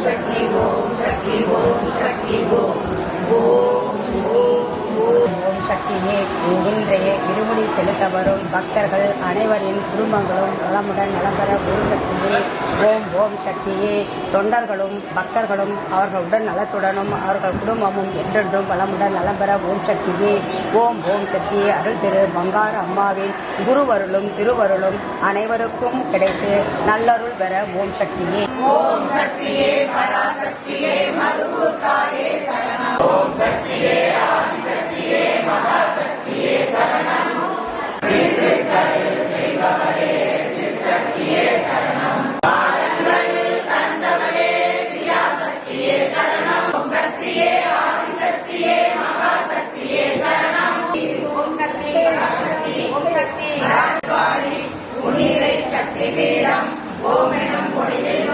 சக்தி ஓம் சக்தி ஓம் சக்தி ஓம் ஓம் ஓம் ஓம் ஓம் சக்தியே இன்றைய இருமுடி செலுத்த வரும் பக்தர்கள் அனைவரின் குடும்பங்களும் நலமுடன் நலம்பெற குரு சக்தியே ஓம் ஓம் சக்தியே. தொண்டர்களும் பக்தர்களும் அவர்களுடன் நலத்துடனும் அவர்கள் குடும்பமும் என்றென்றும் வளமுடன் நலம்பெற ஓம் சக்தியே. ஓம் ஓம் சக்தியே. அருள் திரு பங்காரு அம்மாவின் குருவருளும் திருவருளும் அனைவருக்கும் கிடைத்து நல்லருள் பெற ஓம் சக்தியே. ஓம் சக்தி. உயிரை சக்தி பீடம் ஓமெனம் பொழியில்